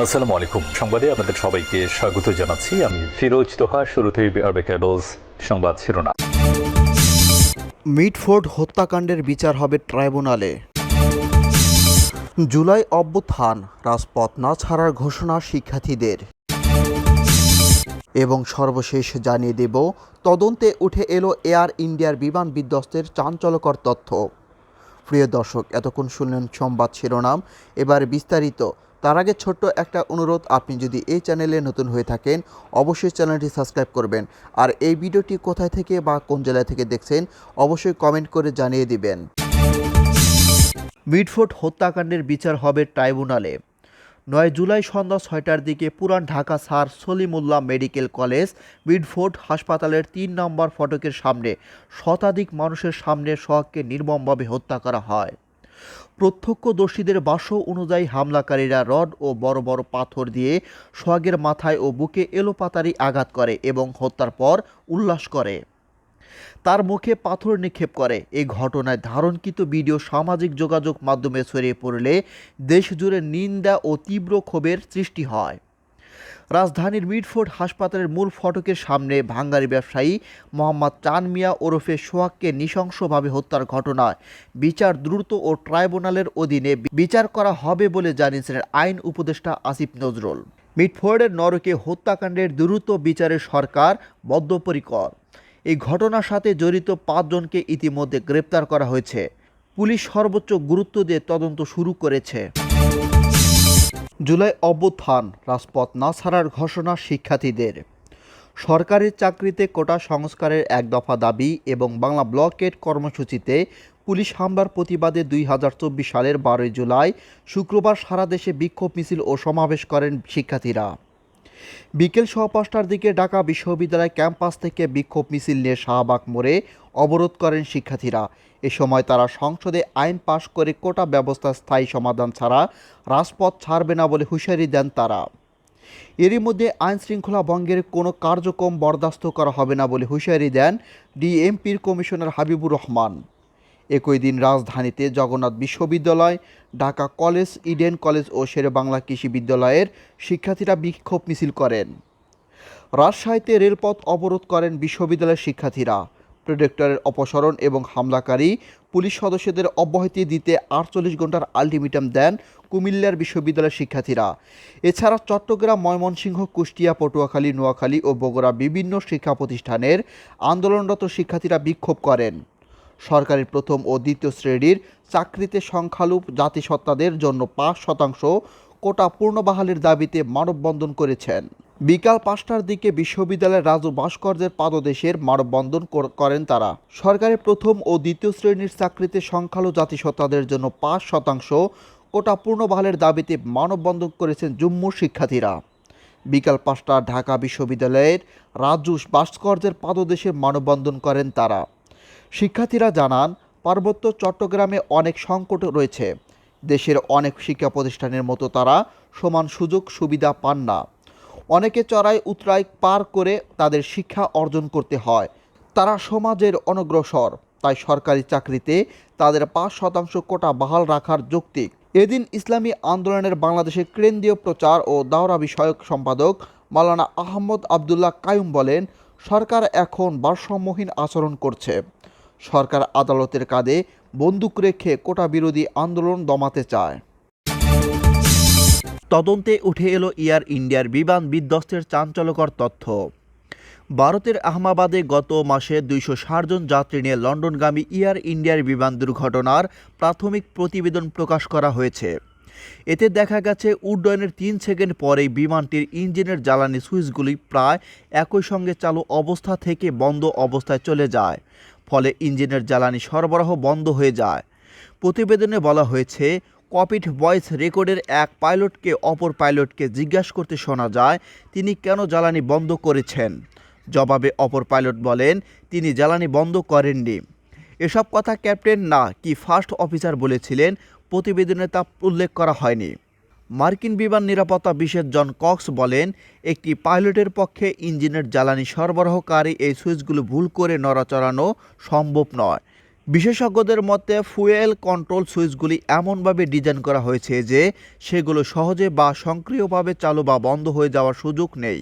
আসসালামু আলাইকুম। সংবাদে আপনাদের সবাইকে স্বাগত জানাচ্ছি। আমি ফিরোজ তোহা শুরুতেই আরবে ক্যাডোজ সংবাদ শিরোনাম। মিটফোর্ড হত্যাকাণ্ডের বিচার হবে ট্রাইব্যুনালে। জুলাই অভ্যুত্থান, রাজপথ না ছাড়ার ঘোষণা শিক্ষার্থীদের। এবং সর্বশেষ জানিয়ে দেব, তদন্তে উঠে এলো এয়ার ইন্ডিয়ার বিমান বিধ্বস্তের চাঞ্চল্যকর তথ্য। প্রিয় দর্শক, এতক্ষণ শুনলেন সংবাদ শিরোনাম। এবার বিস্তারিত তার আগে ছোট্ট একটা অনুরোধ, আপনি যদি এই চ্যানেলে নতুন হয়ে থাকেন, অবশ্যই চ্যানেলটি সাবস্ক্রাইব করবেন। আর এই ভিডিওটি কোথায় থেকে বা কোন জেলা থেকে দেখছেন, অবশ্যই কমেন্ট করে জানিয়ে দিবেন। মিটফোর্ড হত্যাকাণ্ডের বিচার হবে ট্রাইব্যুনালে। নয় জুলাই সন্ধ্যা ছয়টার দিকে পুরান Dhaka sir Salimullah medical college Mitford হাসপাতালের তিন নম্বর ফটকের সামনে শতাধিক মানুষের সামনে সোহাগকে নির্মমভাবে হত্যা করা হয়। প্রত্যক্ষদর্শীদের বাস অনুযায়ী হামলাকারীরা রড ও বড় বড় পাথর দিয়ে সোহাগের মাথায় ও বুকে এলোপাতারি আঘাত করে এবং হত্যার পর উল্লাস করে। তার মুখে পাথর নিক্ষেপ করে। এ ঘটনায় ধারণকৃত ভিডিও সামাজিক যোগাযোগ মাধ্যমে ছড়িয়ে পড়লে দেশজুড়ে নিন্দা ও তীব্র ক্ষোভের সৃষ্টি হয়। রাজধানীর মিডফোর্ড হাসপাতালের মূল ফটকের সামনে ভাঙ্গারি ব্যবসায়ী মোহাম্মদ চান মিয়া ওরফে সোহাগকে নৃশংসভাবে হত্যার ঘটনায় বিচার দ্রুত ও ট্রাইব্যুনালের অধীনে বিচার করা হবে বলে জানিয়েছেন আইন উপদেষ্টা আসিফ নজরুল। মিডফোর্ডের নরকে হত্যাকাণ্ডের দ্রুত বিচারে সরকার বদ্ধপরিকর। এই ঘটনার সাথে জড়িত পাঁচজনকে ইতিমধ্যে গ্রেপ্তার করা হয়েছে। পুলিশ সর্বোচ্চ গুরুত্ব দিয়ে তদন্ত শুরু করেছে। জুলাই অভ্যুত্থান রাজপথ না ছাড়ার ঘোষণা শিক্ষার্থীদের। সরকারি চাকরিতে কোটা সংস্কারের এক দফা দাবি এবং বাংলা ব্লকের কর্মসূচিতে পুলিশ হামলার প্রতিবাদে দুই হাজার চব্বিশ সালের বারোই জুলাই শুক্রবার সারা দেশে বিক্ষোভ মিছিল ও সমাবেশ করেন শিক্ষার্থীরা। বিকেল সোয়া পাঁচটার দিকে ঢাকা বিশ্ববিদ্যালয় ক্যাম্পাস থেকে বিক্ষোভ মিছিল নিয়ে শাহবাগ মোড়ে অবরোধ করেন শিক্ষার্থীরা। এ সময় তারা সংসদে আইন পাশ করে কোটা ব্যবস্থার স্থায়ী সমাধান ছাড়া রাজপথ ছাড়বে না বলে হুঁশিয়ারি দেন তারা। এরই মধ্যে আইন শৃঙ্খলা ভঙ্গের কোনো কার্যক্রম বরদাস্ত করা হবে না বলে হুঁশিয়ারি দেন ডিএমপির কমিশনার হাবিবুর রহমান। একই দিন রাজধানীতে জগন্নাথ বিশ্ববিদ্যালয়, ঢাকা কলেজ, ইডেন কলেজ ও শেরেবাংলা কৃষি বিদ্যালয়ের শিক্ষার্থীরা বিক্ষোভ মিছিল করেন। রাজশাহীতে রেলপথ অবরোধ করেন বিশ্ববিদ্যালয়ের শিক্ষার্থীরা। প্রোডেক্টরের অপসারণ এবং হামলাকারী পুলিশ সদস্যদের অব্যাহতি দিতে আটচল্লিশ ঘণ্টার আলটিমেটাম দেন কুমিল্লার বিশ্ববিদ্যালয়ের শিক্ষার্থীরা। এছাড়া চট্টগ্রাম, ময়মনসিংহ, কুষ্টিয়া, পটুয়াখালী, নোয়াখালী ও বগুড়া বিভিন্ন শিক্ষা প্রতিষ্ঠানের আন্দোলনরত শিক্ষার্থীরা বিক্ষোভ করেন। সরকারি প্রথম ও দ্বিতীয় শ্রেণির চাকরিতে সংখ্যালঘু জাতিসত্তাদের জন্য পাঁচ শতাংশ কোটা পূর্ণবাহালের দাবিতে মানববন্ধন করেছেন। বিকাল পাঁচটার দিকে বিশ্ববিদ্যালয়ের রাজু ভাস্কর্যের পাদদেশের মানববন্ধন করেন তারা। সরকারি প্রথম ও দ্বিতীয় শ্রেণির চাকরিতে সংখ্যালঘু জাতিসত্তাদের জন্য পাঁচ শতাংশ কোটা পূর্ণবাহালের দাবিতে মানববন্ধন করেছেন জম্মুর শিক্ষার্থীরা। বিকাল পাঁচটা ঢাকা বিশ্ববিদ্যালয়ের রাজু ভাস্কর্যের পাদদেশে মানববন্ধন করেন তারা। শিক্ষার্থীরা জানান, পার্বত্য চট্টগ্রামে অনেক সংকট রয়েছে। দেশের অনেক শিক্ষা প্রতিষ্ঠানের মতো তারা সমান সুযোগ সুবিধা পান না। অনেকে চড়াই উতরাই পার করে তাদের শিক্ষা অর্জন করতে হয়। তারা সমাজের অনগ্রসর, তাই সরকারি চাকরিতে তাদের পাঁচ শতাংশ কোটা বহাল রাখার যৌক্তিক। এদিন ইসলামী আন্দোলনের বাংলাদেশের কেন্দ্রীয় প্রচার ও দাওরা বিষয়ক সম্পাদক মাওলানা আহমদ আবদুল্লাহ কায়ুম বলেন, সরকার এখন ভারসাম্যহীন আচরণ করছে। সরকার আদালতের কাঁধে বন্দুক রেখে কোটা বিরোধী আন্দোলন দমাতে চায়। তদন্তে উঠে এলো এয়ার ইন্ডিয়ার বিমান বিধ্বস্তের চাঞ্চল্যকর তথ্য। ভারতের আহমাবাদে গত মাসে দুইশো জন যাত্রী নিয়ে লন্ডনগামী এয়ার ইন্ডিয়ার বিমান দুর্ঘটনার প্রাথমিক প্রতিবেদন প্রকাশ করা হয়েছে। এতে দেখা গেছে, উড্ডয়নের তিন সেকেন্ড পরেই বিমানটির ইঞ্জিনের জ্বালানি সুইচগুলি প্রায় একই সঙ্গে চালু অবস্থা থেকে বন্ধ অবস্থায় চলে যায়। ফলে ইঞ্জিনের জ্বালানি সরবরাহ বন্ধ হয়ে যায়। প্রতিবেদনে বলা হয়েছে, কপিট ভয়েস রেকর্ডের এক পাইলটকে অপর পাইলটকে জিজ্ঞাসা করতে শোনা যায়, তিনি কেন জ্বালানি বন্ধ করেছেন? জবাবে অপর পাইলট বলেন, তিনি জ্বালানি বন্ধ করেননি। এসব কথা ক্যাপ্টেন না, কি ফার্স্ট অফিসার বলেছিলেন, প্রতিবেদনে তা উল্লেখ করা হয়নি। মার্কিন বিমান নিরাপত্তা বিশেষ জন কক্স বলেন, একটি পাইলটের পক্ষে ইঞ্জিনের জ্বালানি সরবরাহকারী এই সুইচগুলো ভুল করে নড়াচড়ানো সম্ভব নয়। বিশেষজ্ঞদের মতে, ফুয়েল কন্ট্রোল সুইচগুলি এমনভাবে ডিজাইন করা হয়েছে যে, সেগুলো সহজে বা সক্রিয়ভাবে চালু বা বন্ধ হয়ে যাওয়ার সুযোগ নেই।